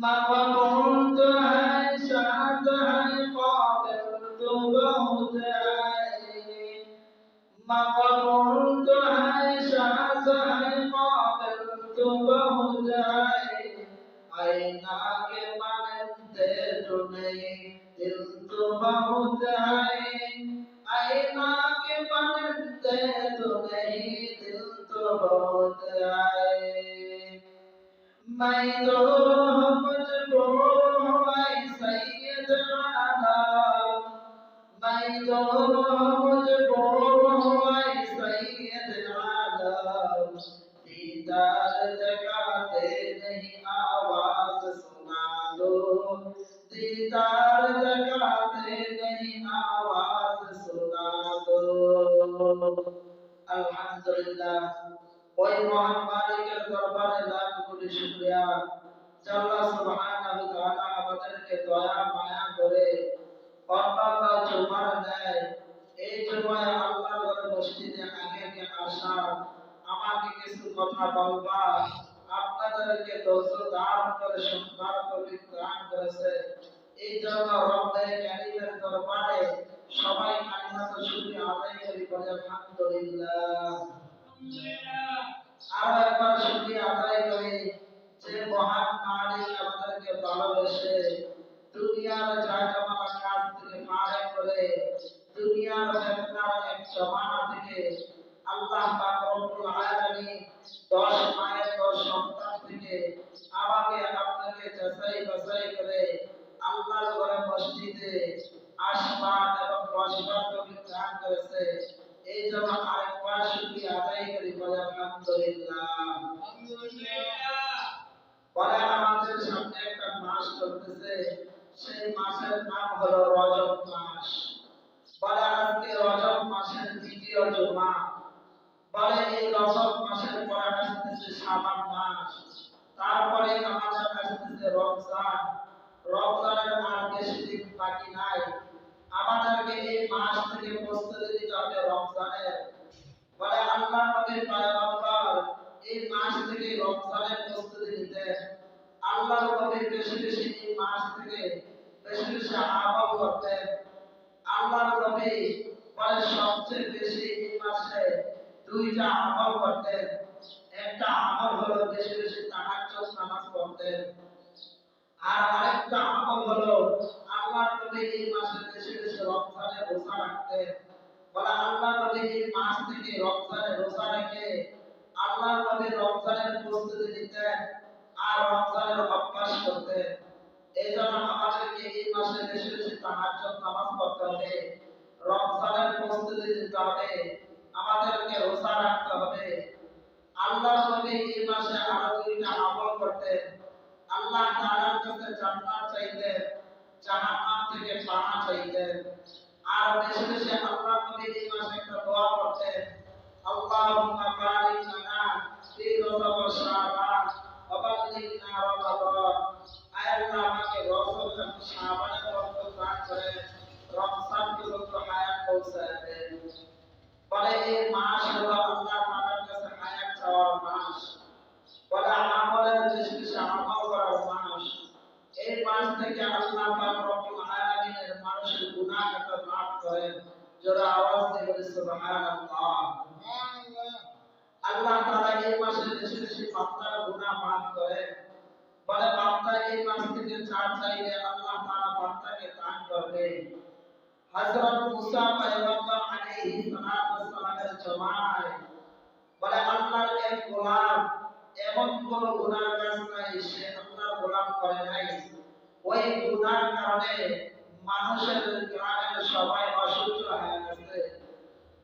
Number दीदार जगाते नहीं आवाज सुना दो अल्हम्दुलिल्लाह ওই মহান মালিকের দরবারে লাখ কোটি শুকরিয়া যে আল্লাহ সুবহানাহু ওয়া তাআলা আমাদেরকে দয়া মায়া করে অন্যান্য জুমার ন্যায় এই জুমায় আল্লাহর ঘরে মসজিদে আগে আগে আসা আমাকে কিছু কথা বলবা আপনাদেরকে দোস্ত দান করে দান করেছে। এই জন্য কারীমের দরবারে সবাই কালিমাত আদায় করি বলে আলহামদুলিল্লাহ। আরও একবার আদায় করি, যে মহান মালিক আমাদেরকে ভালোবেসে দুনিয়ার জায়গামালা কাজ থেকে করে, দুনিয়ার এক জমানা থেকে আল্লাহ পাক রব্বুল আলামিন 10 মায়ের 10 সন্তান থেকে আমাকে আপনাকে যাচাই বাছাই করে আল্লাহর ঘরে মসজিদে আসমান এবং বসবার তৌফিক দান করেছে এই জন্য আরেকবার শুকরিয়া আদায় করি বলে আলহামদুলিল্লাহ পরে আমাদের সামনে একটা মাস চলতেছে সেই মাসের নাম হলো রজব মাস বলে আজকে রজব মাসের দ্বিতীয় জুমা বলে এই রজব মাসের পরে আসতেছে শাবান মাস তারপরে আমাদের আসতেছে রমজান রমজানের আর বেশি দিন বাকি নাই আমাদেরকে এই মাস থেকে প্রস্তুতি নিতে হবে রমজানের বলে আল্লাহ নবীর পয়গম্বর এই মাস থেকে রমজানের প্রস্তুতি নিতেন আল্লাহ নবী বেশি বেশি মাস থেকে বেশি বেশি আমল করতেন আল্লাহ নবী বলে সবচেয়ে বেশি এই মাসে দুইটা আমল করতেন একটা আমল হলো বেশি বেশি তাহাজ্জুদ নামাজ পড়তেন আর আরেকটা আমল হলো আল্লাহ নবী এই মাসে বেশি বেশি রমজানে রোজা রাখতেন বলে আল্লাহ নবী এই মাস থেকে রমজানে রোজা রেখে আল্লাহ নবী রমজানের প্রস্তুতি নিতেন আর রমজানের অভ্যাস করতেন এই জন্য আমাদেরকে এই মাসে বেশি বেশি তাহাজ্জুদ নামাজ পড়তে হবে। রমজানের প্রস্তুতি নিতে হবে আমাদেরকে রোজা রাখতে হবে। আল্লাহ নবী এই মাসে আরও দুইটা আমল করতেন। আল্লাহ তাআলার কাছে জান্নাত চাইতেন, জাহান্নাম থেকে পানা চাইতেন। আর বেশি বেশি আল্লাহ নবী এই মাসে একটা দোয়া করতেন, আল্লাহুম্মা বারিক লানা ফি রজব যারা আওয়াজ দিয়ে বলে, সুবহানাল্লাহ। আল্লাহ তাআলা এই বেশি বান্দার গুনাহ মাফ করেন। বলে এই মাস থেকে চার চাইলে আল্লাহ তাআলা দান করবে হযরত মুসা পয়গম্বর আলাইহিস সালাতু জমানায় বলে, আল্লাহর এক গোলাম, এমন কোন কাজ নাই, সে আল্লাহর গোলাম করে নাই। ওই গুনার কারণে মানুষের গ্রামের সবাই অসুস্থ হয়ে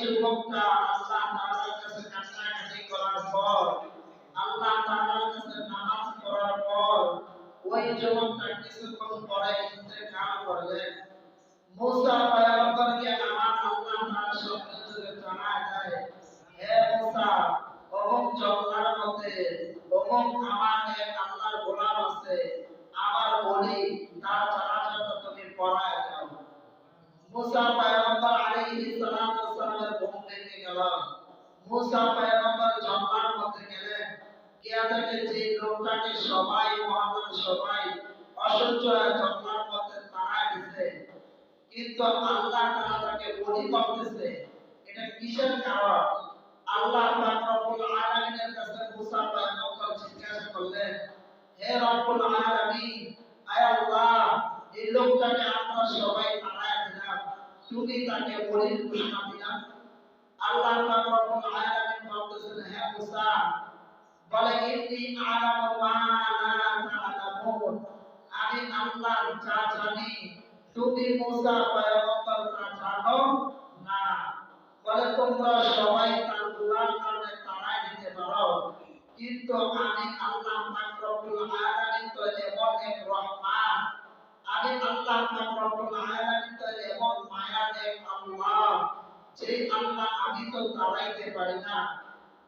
যুবকটা আল্লাহ তাআলার কাছে কান্নাকাটি করার পর, আল্লাহ তাআলার কাছে নামাজ পড়ার পর, ওই যুবকটা কিছুক্ষণ পরে ইন্তেকাল করলেন মুসা আল্লাহ তাআলা তাকে করতেছে, এটা কিসের কারণ আল্লাহ রব্বুল আলামিনের কাছে মুসা পয়গম্বর জিজ্ঞাসা করলেন, হে রব্বুল আলামিন, আয় আল্লাহ, এই লোকটাকে আমরা সবাই তাড়ায় দিলাম, তুমি তাকে বলির ঘোষণা দিলাম আল্লাহ রব্বুল আলামিন বলতেছেন, হে মুসা, বলে, ইন্নী আলামু মা লা তা'লামুন আমি আল্লাহ যা জানি তুমি মুসা পয়গম্বর তা জানো না বলে তোমরা সবাই তার গুনার কারণে তাড়ায় দিতে পারো। কিন্তু আমি আল্লাহ পাক রব্বুল আলামিন তো এমন এক রহমান। আমি আল্লাহ পাক রব্বুল আলামিন মায়ার এক আল্লাহ যে আল্লাহ আমি তো তাড়াইতে পারি না।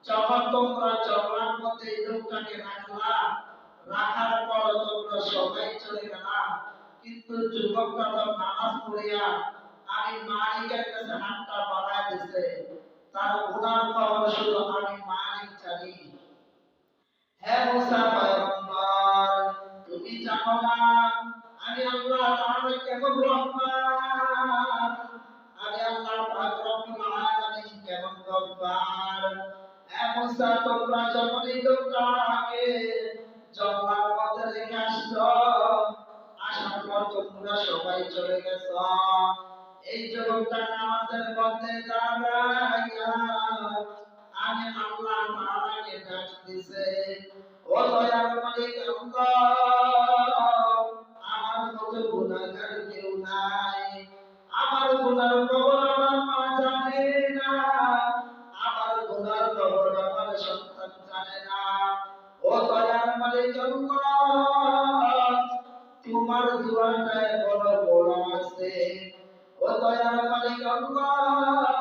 যখন তোমরা জগলার মধ্যে লোকটাকে রাখলা, রাখার পর তোমরা সবাই চলে গেলা। কিন্তু যুবকটা তো নামাজ পড়িয়া আমি মালিকের কাছে হাতটা বাড়ায় দিছে। তার গুনার খবর শুধু আমি মালিক জানি। হে মুসা পয়গম্বর, তুমি জানো না, আমি আল্লাহ তাআলা কেমন রহমান আমি আল্লাহ কেমন হে মুসা, তোমরা যখন আসছো আসার পর সবাই চলে গেছো। এই যুবকটা নামাজের মধ্যে আমি আল্লাহ তাআলাকে ডাক দিছে, ও দয়ার মালিক আল্লাহ, আমার মতো গুনাহগার কেউ নাই। আমার গুনার খবর আমার মা জানে না, আমার গুনার খবর আমার সন্তান জানে না। ও দয়ার মালিক আল্লাহ তোমার দুয়ারটায় বড় বড় আছে। ও দয়ার মালিক আল্লাহ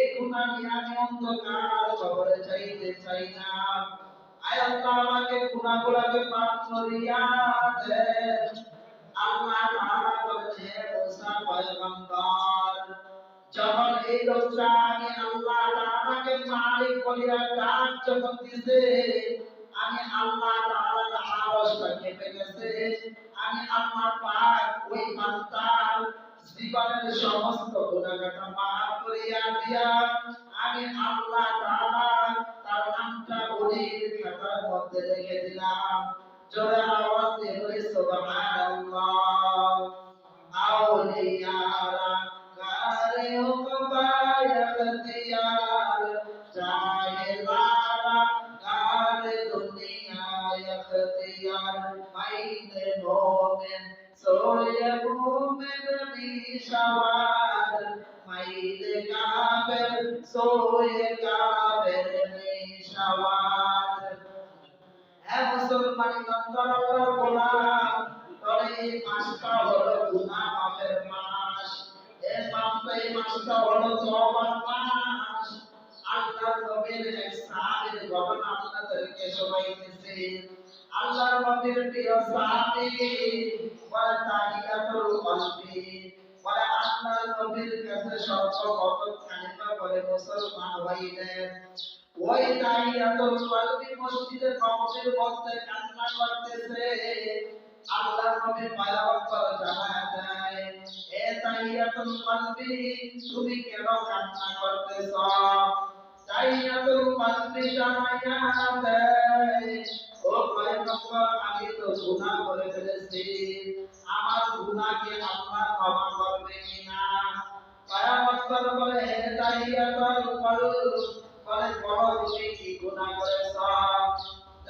এই গুনাহ নিয়ে আমি অন্ধকার কবরে যাইতে চাই না। আয় আল্লাহ, আমাকে গুনাহগুলোকে মাফ করিয়া দেন আল্লাহ তাআলা বলেছে মুসা পয়গম্বর, যখন এই লোকটা আমি আল্লাহ তাআলাকে মালিক বলিয়া ডাক যখন দিছে, আমি আল্লাহ তাআলার আওয়াজটা কেঁপে গেছে। আমি আল্লাহ পাক, ওই বান্দার জীবনের সমস্ত গুনাহটা মাফ করিয়া দিয়া, আমি আল্লাহ তাআলা তার নামটা বলির খাতার মধ্যে লিখে দিলাম। জোরে আওয়াজ দিয়ে বলি মাসটা হলো তওবার আল্লাহর নবীর এক সাহাবীর ঘটনা আপনাদেরকে শোনাইতেছি। আল্লাহর নবীর প্রিয় বলে তাহিয়াতুল কলবি বলে আল্লাহর নবীর কাছে সর্বপ্রথম কালিমা বলে মুসলমান হইলেন। ওই তাহিয়াতুল কলবি মসজিদের নববীর মধ্যে কান্না করতেছে। আল্লাহর নবী পয়গম্বর জানায় দেয় এ তাহিয়াতুল কলবি, তুমি কেন কান্না করতেছ? তাহিয়াতুল কলবি জানাইয়া দেয় ও পয়গম্বর, আমি তো গুনাহ করে ফেলেছি। আমার গুনাহকে আল্লাহ ক্ষমা করবে কিনা? পয়গম্বর বলে, হে তাহিয়াতুল কলব, বলে বড় তুমি কি গুনাহ করেছ?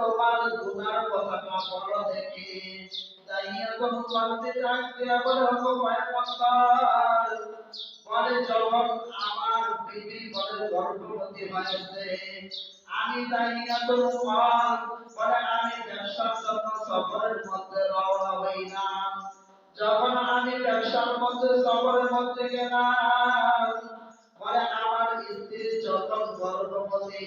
তোমার গুনার কথাটা বলো দেখি। তাহিয়াতুল কলবে ডাক দিয়া বলে ও পয়গম্বর বলে যখন আমার বিবি বলে গর্ভবতী হয়েছে, আমি তাইয়া তাহিয়াতুল কল বলে আমি ব্যবসার জন্য সফরের মধ্যে রওনা হইলাম। যখন আমি ব্যবসার মধ্যে, সফরের মধ্যে গেলাম, বলে আমার স্ত্রী যখন গর্ভবতী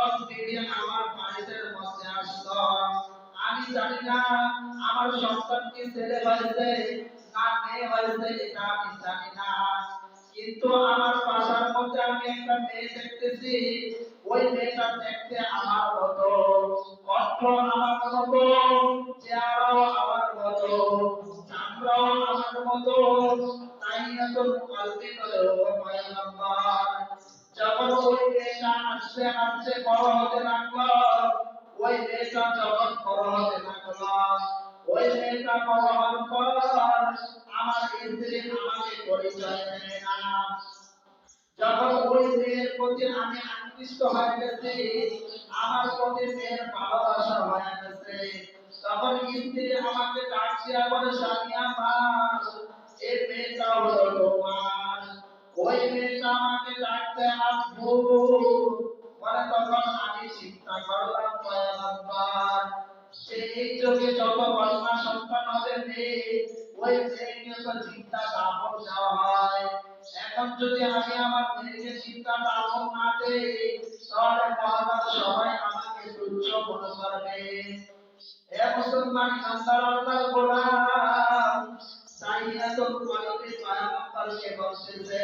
জানি না আমার সন্তান কি ছেলে হয়েছে না মেয়ে হয়েছে, এটা আমি জানি না কিন্তু আমার বাসার মধ্যে আমি একটা মেয়ে দেখতেছি, ওই মেয়েটা দেখতে আমার মতো। কণ্ঠ আমার মতো, চেহারাও আমার মতো, চামড়াও আমার মতো। তাই এত কালকে করে যখন ওই মেয়েটা আস্তে আস্তে বড় হতে লাগল ওই মেয়েটা যখন বড় হতে লাগল ওই বড় হওয়ার পর আমার স্ত্রী আমাকে পরিচয় দেয় না। যখন ওই মেয়ের প্রতি আমি আকৃষ্ট হয়ে গেছি, আমার প্রতি মেয়ের ভালোবাসা হয়ে গেছে। তখন স্ত্রী আমাকে ডাকছিয়া বলে স্বামী আমার, এই মেয়েটা হলো তোমার। ওই মেয়েটা আমাকে ডাকতে আসব বলে তখন আমি চিন্তা করলাম পয়গম্বর যে এই যুগে যত কন্যা সন্তান হবে মেয়ে ওই মেয়েকে তো চিন্তা দাপন দেওয়া হয় এখন যদি আমি আমার মেয়েকে চিন্তা দাপন না দেই তাহলে মহাবার সবাই আমাকে তুচ্ছ মনে করবে হে মুসলমান ইমানদার আল্লাহর গোলাম সাইয়াতুল কলবি পয়গম্বরকে বলতেছে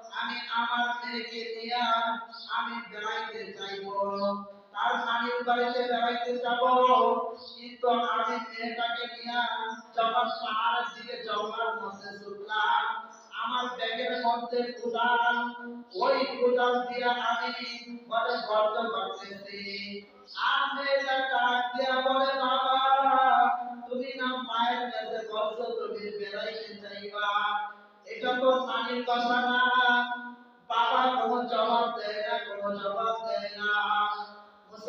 আমি আমার মেয়েকে নিয়ে আমি বেড়াইতে চাইব। তার নানির বাড়িতে বেড়াইতে যাব। কিন্তু আমি মেয়েটাকে নিয়ে যখন পাহাড়ের দিকে জঙ্গলের মধ্যে ছুটলাম আমার ব্যাগের মধ্যে কোদাল ওই কোদাল দিয়ে আমি বলে গর্ত করতেছি। আর মেয়েটা দিয়া বলে, বাবা, তুমি না মায়ের কাছে বলছো তুমি বেড়াইতে চাইবা? এটা তো কথা না।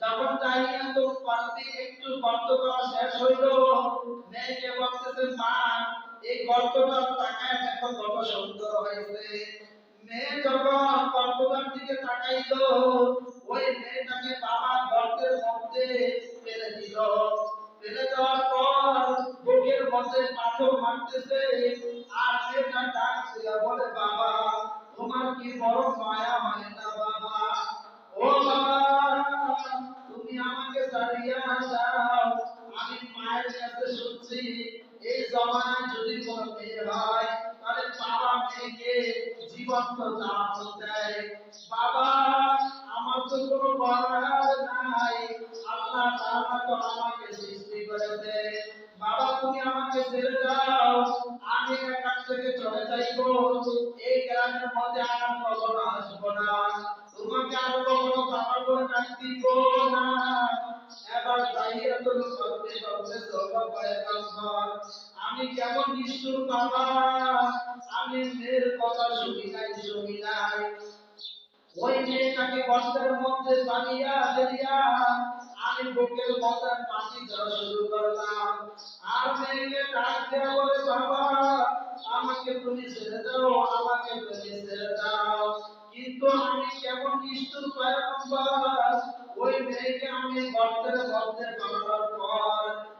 যখন তাইয়া তো পারতে একটু কষ্ট করা শেষ হইল, মেয়েকে বলতেছে, মা, এই গর্তটা তাকায় দেখো কত সুন্দর হয়েছে। মেয়ে যখন গর্তটার দিকে তাকাইলো, ওই মেয়েটাকে বাবা গর্তের মধ্যে ফেলে দিল। ফেলে দেওয়ার পর বুকের মধ্যে পাথর মারতেছে, আর মেয়েটা ডাক দিয়া বলে বাবা, তোমার কি বড় মায়া আমি কেমন নিষ্ঠুর বাবা? আমি মেয়ের কথা শুনি নাই শুনি নাই। ওই মেয়েটাকে গর্তের মধ্যে বানিয়া ফেলিয়া আমি বুকের মধ্যে পানি দেওয়া শুরু করলাম। আর মেয়েকে ডাক দেওয়া বলে, বাবা, আমাকে তুমি ছেড়ে দাও, আমাকে তুমি ছেড়ে দাও। কিন্তু আমি কেমন নিষ্ঠুর ওই মেয়েকে আমি মধ্যে পর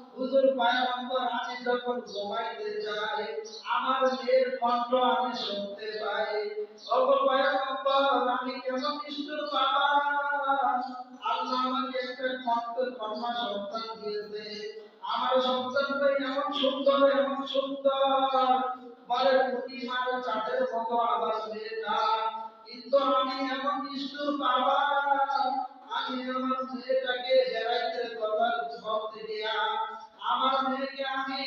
হুজুর পয়গম্বর, আমি যখন ঘুমাইতে যাই, আমার মেয়ের কণ্ঠ আমি শুনতে পাই। ওগো পয়গম্বর, আমি কেমন নিষ্ঠুর বাবা। আল্লাহ আমাকে একটা কণ্ঠ কন্যা সন্তান দিয়েছে। আমার সন্তানটা এমন সুন্দর এমন সুন্দর। বলে পূর্ণিমার চাঁদের মতো আবার মেয়েটা। কিন্তু আমি এমন নিষ্ঠুর বাবা। আমি আমার মেয়েটাকে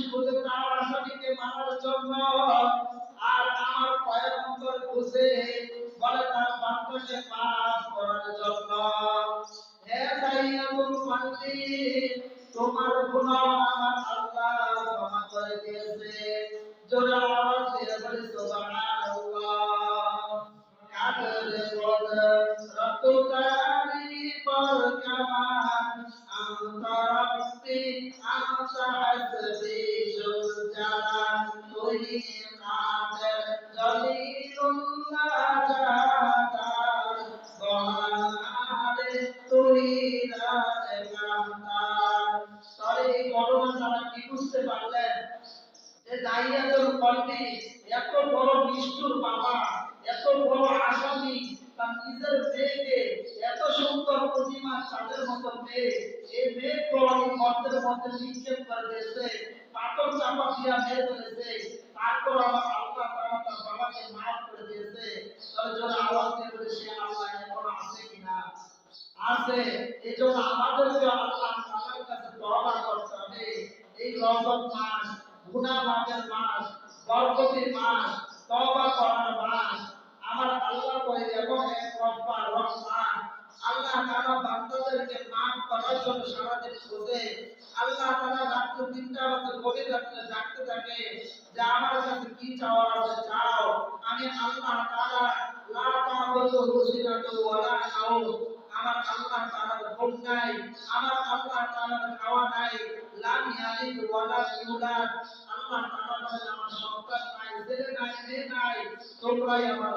পুলিশ খুঁজে তার আসামিকে আছে এই জন্য আমাদেরকে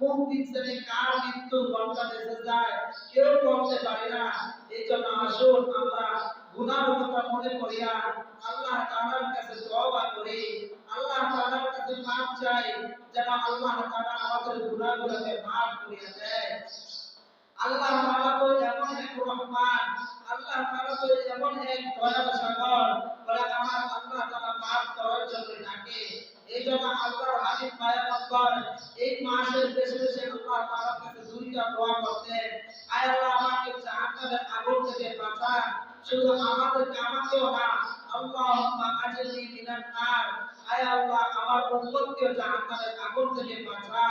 কোন দিন থেকে কার মৃত্যু বেঁচে যায়, কেউ বলতে পারে না। এই জন্য আসুন আমরা কথা মনে করিয়া আল্লাহ তাআলার কাছে তওবা করি। আল্লাহ তাআলার কাছে মাফ চাই, যেন আল্লাহ তাআলা আমাদের গুনাহগুলোকে মাফ করিয়া দেয়। আল্লাহ তাআলা তো এমন এক রহমান, আল্লাহ তাআলা তো এমন এক দয়ার সাগর, বলে আমার আল্লাহ তাআলা মাফ করার জন্য ডাকে। এই জন্য আল্লাহর কাছে দুইটা আমার উম্মতকে জাহান্নামের আগুন থেকে বাঁচা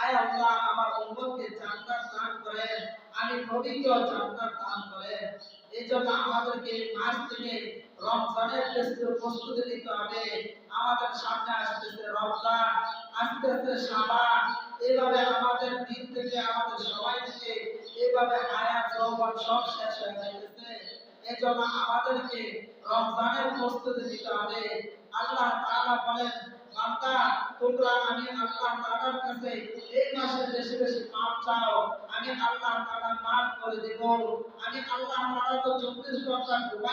আয় আল্লাহ আমার উম্মতকে জান্নাত দান করেন আমি নবীকেও জান্নাত দান করেন এই জন্য আমাদেরকে এই মাস থেকে রমজানের প্রস্তুতি প্রস্তুতি নিতে হবে আমাদের সামনে আসতেছে রমজান আসতেছে শাবান এইভাবে আমাদের দিন থেকে আমাদের সময় থেকে এইভাবে হায়াত যৌবন সব শেষ হয়ে যাইতেছে এই জন্য আমাদেরকে রমজানের প্রস্তুতি নিতে হবে আল্লাহ তাআলা বলেন বান্দা তোমরা আমি আল্লাহ তাআলার কাছে এই মাসে বেশি বেশি মাপ চাও আমি আল্লাহ তাআলা মাফ করে দেব আমি আল্লাহ তাআলা তো 24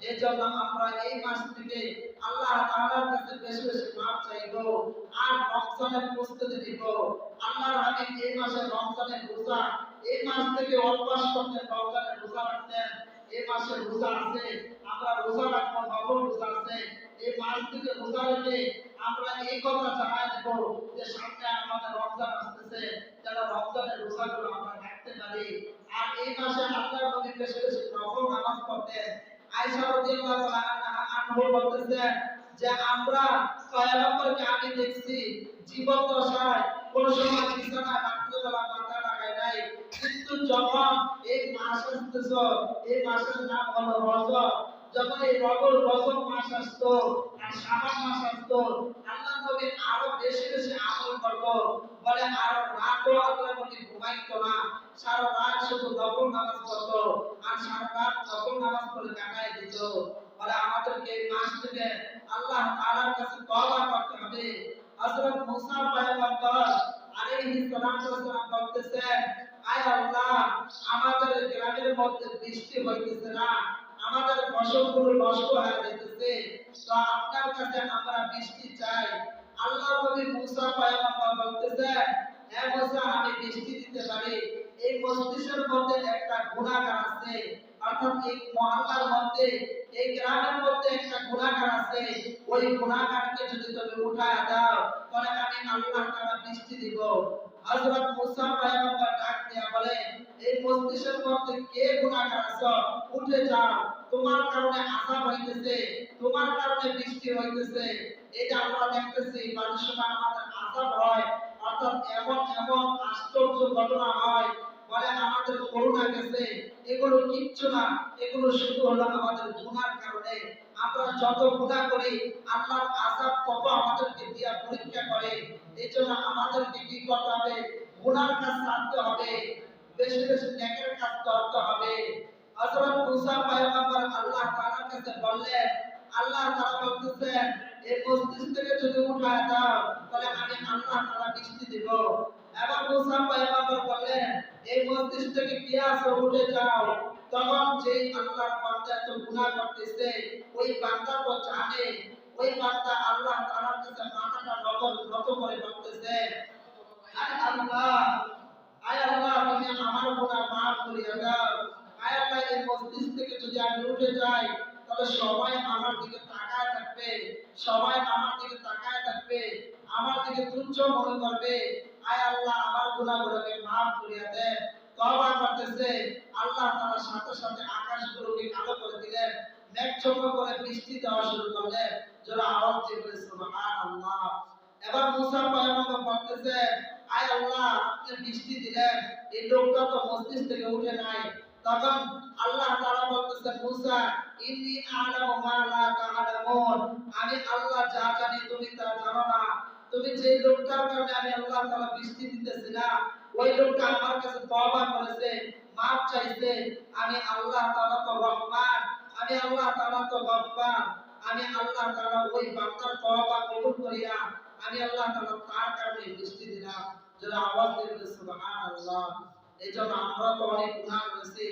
এই জন্য আমরা এই মাস থেকে আল্লাহ তাআলার কাছে বেশি বেশি মাফ চাইব আর রমজানের প্রস্তুতি নিব। আল্লাহর হাবিব এই মাসে রমজানের রোজা। এই মাস থেকে অভ্যাস করতেন রমজানের রোজা রাখতেন। এই মাসে রোজা আছে, আমরা রোজা রাখব, নবম রোজা আছে। এই মাস থেকে রোজা রেখে আমরা এই কথা জানাই দেব যে সামনে আমাদের রমজান আসতেছে, যেন রমজানের রোজাগুলো আমরা রাখতে পারি। আর এই মাসে আল্লাহর নবী বেশি বেশি নফল নামাজ পড়তেন। আয়েশা রাদিয়াল্লাহু তাআলা আনহু বলতেছেন যে আমরা পয়গম্বরকে আমি দেখছি জীবন দশায়, কোন সময় বিছানায় রাত্রিবেলা মাথা লাগায় নাই। কিন্তু যখন এই মাস আসতেছ, এই মাসের নাম হলো রজব। যখন এই রজব রজব মাস আসতো আর শাবান মাস আসতো, আল্লাহ নবী আরও বেশি বেশি আমল করতো। বলে, আরও রাতও আল্লাহ নবী ঘুমাইতো না, সারা রাত শুধু নামাজ পড়তো, আর সারা রাত নামাজ পড়ে কাটায় দিত। বলে আমাদেরকে এই মাস থেকে আল্লাহ কাছে করতে হবে। মুসা আয় আল্লাহ, আমাদের গ্রামের মধ্যে বৃষ্টি হইতেছে না, আমাদের ফসলগুলো নষ্ট হয়ে যাইতেছে। তো আপনার কাছে আমরা বৃষ্টি চাই। আল্লাহ নবী মুসা পয়গম্বর বলতেছেন হ্যাঁ মুসা, আমি বৃষ্টি দিতে পারি। এই মস্তিষ্কের মধ্যে একটা গুণাগার আছে। অর্থাৎ এই মহল্লার মধ্যে, এই গ্রামের মধ্যে একটা গুণাগার আছে। ওই গুণাগারকে যদি তুমি উঠায় দাও, তাহলে আমি আল্লাহ তাআলা বৃষ্টি দিব। হযরত মুসা পয়গম্বর ডাক দিয়া বলে এই মস্তিষ্কের মধ্যে কে গুণাগার আছো? উঠে যাও। তোমার কারণে আশা হইতেছে, তোমার কারণে বৃষ্টি হইতেছে। এটা আমরা দেখতেছি সময় আমাদের আশা হয়। অর্থাৎ এমন এমন আশ্চর্য ঘটনা হয় বলে আমাদের করোনা গেছে, এগুলো কিচ্ছু না, এগুলো শুধু হলো আমাদের গুনার কারণে। আমরা যত গুনাহ করি, আল্লাহর আযাব তত আমাদেরকে দিয়া পরীক্ষা করে। এই জন্য আমাদেরকে কি করতে হবে? গুনার কাজ ছাড়তে হবে, বেশি বেশি নেকের কাজ করতে হবে। হযরত মুসা পয়গম্বর আল্লাহ তাআলার কাছে বললেন, আল্লাহ তাআলা বলতেছেন এই মস্তিষ্ক থেকে যদি উঠায় দাও, তাহলে আমি আল্লাহ তাআলা বৃষ্টি দিব। এবার মুসা পয়গম্বর বললেন, এই মস্তিষ্ক থেকে আছে উঠে যাও? তখন যেই আল্লাহর বান্দা এত গুনাহ করতেছে, ওই বান্দা তো জানে, ওই বান্দা আল্লাহ তাআলার কাছে মাথাটা নত নত করে বলতেছে, আয় আল্লাহ আয় আল্লাহ, তুমি আমার গুনাহ মাফ করিয়া দাও। আয় আল্লাহ, এই মসজিদ থেকে যদি আমি উঠে যাই, তাহলে সবাই আমার দিকে তাকায় থাকবে। সবাই আমার দিকে তাকায় থাকবে। আমার দিকে তুচ্ছ মনে করবে। আয় আল্লাহ, আমার গুনাহগুলোকে মাফ করিয়া দেন তওবা করতেছে। আল্লাহ তাআলা সাথে সাথে আকাশগুলোকে কালো করে দিলেন। মেঘচন্দ্র করে বৃষ্টি দেওয়া শুরু করলেন। যারা আওয়াজ দিয়ে বলে, সুবহানাল্লাহ। এবার মুসা পয়গম্বর বলতেছে, আয় আল্লাহ আপনি বৃষ্টি দিলেন। এই লোকটা তো মসজিদ থেকে উঠে নাই। তখন আল্লাহ তাআলা বলতেছে মুসা, ইন্নী আ'লামু মা লা তা'লামুন। আমি আল্লাহ যা জানি তুমি তা জানো না। তুমি যে লোকটার কারণে আমি আল্লাহ তাআলা বৃষ্টি দিতেছি না, ওই লোকটা আমার কাছে তওবা করেছে, মাফ চাইছে। আমি আল্লাহ তাআলা তো রহমান, আমি আল্লাহ তাআলা তো গফফার আমি আল্লাহ তাআলা ওই বান্দার তওবা কবুল করিয়া আমি আল্লাহ তাআলা তার কারণে বৃষ্টি দিলাম। যারা আওয়াজ দিয়ে সুবহানাল্লাহ। এই জন্য আমরা তো অনেক গুনাহ করেছি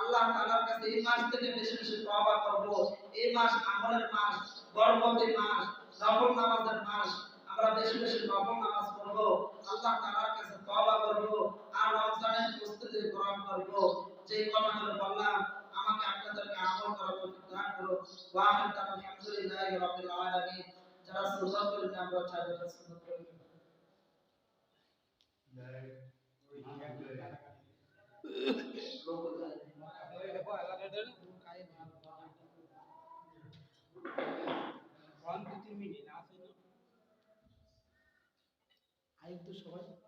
আল্লাহ তাআলার কাছে এই মাস থেকে বেশি বেশি তওবা করব। এই মাস আমলের মাস, বরকতের মাস, নফল নামাজের মাস। আমরা বেশি বেশি নফল নামাজ পড়ব। আল্লাহ তাআলার কাছে তওবা করব। আর রমজানের প্রস্তুতি গ্রহণ করব। যে কথাগুলো বললাম, আমাকে আপনাদেরকে আমল করার তৌফিক দান করো ওয়া আলহামদুলিল্লাহি রাব্বিল আলামিন। যারা সুন্নাত করেন আমরা চাই যারা সুন্নাত করেন তো সবাই